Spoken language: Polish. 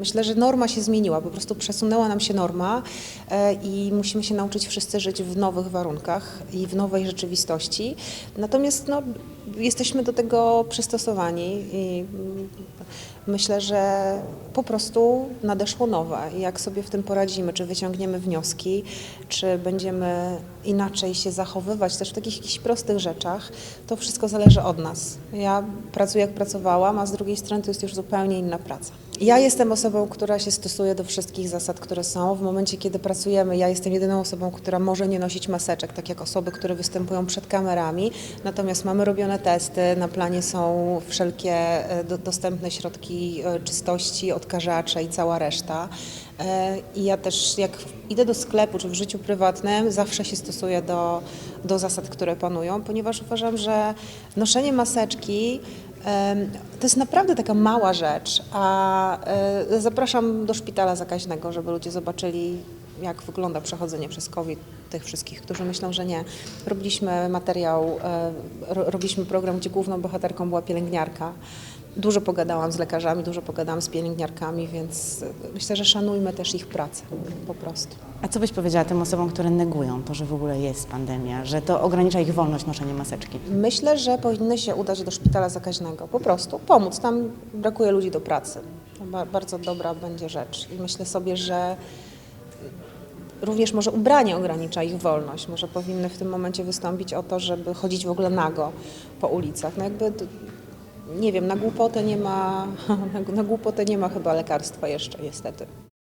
Myślę, że norma się zmieniła, po prostu przesunęła nam się norma e, i musimy się nauczyć wszyscy żyć w nowych warunkach i w nowej rzeczywistości. Natomiast no, jesteśmy do tego przystosowani i myślę, że po prostu nadeszło nowe. Jak sobie w tym poradzimy, czy wyciągniemy wnioski, czy będziemy inaczej się zachowywać, też w takich jakichś prostych rzeczach, to wszystko zależy od nas. Ja pracuję jak pracowałam, a z drugiej strony to jest już zupełnie inna praca. Ja jestem osobą, która się stosuje do wszystkich zasad, które są. W momencie, kiedy pracujemy, ja jestem jedyną osobą, która może nie nosić maseczek, tak jak osoby, które występują przed kamerami. Natomiast mamy robione testy, na planie są wszelkie e, do, dostępne środki e, czystości, odkażacze i cała reszta. E, I ja też jak idę do sklepu czy w życiu prywatnym, zawsze się stosuję do, do zasad, które panują, ponieważ uważam, że noszenie maseczki To jest naprawdę taka mała rzecz, a e, zapraszam do szpitala zakaźnego, żeby ludzie zobaczyli, jak wygląda przechodzenie przez COVID tych wszystkich, którzy myślą, że nie. Robiliśmy materiał, e, ro, robiliśmy program, gdzie główną bohaterką była pielęgniarka. Dużo pogadałam z lekarzami, dużo pogadałam z pielęgniarkami, więc e, myślę, że szanujmy też ich pracę po prostu. A co byś powiedziała tym osobom, które negują to, że w ogóle jest pandemia, że to ogranicza ich wolność noszenia maseczki? Myślę, że powinny się udać do szpitala zakaźnego, po prostu pomóc. Tam brakuje ludzi do pracy. To ba- bardzo dobra będzie rzecz. I myślę sobie, że również może ubranie ogranicza ich wolność. Może powinny w tym momencie wystąpić o to, żeby chodzić w ogóle nago po ulicach. No jakby, nie wiem, na głupotę nie ma, na głupotę nie ma chyba lekarstwa jeszcze niestety.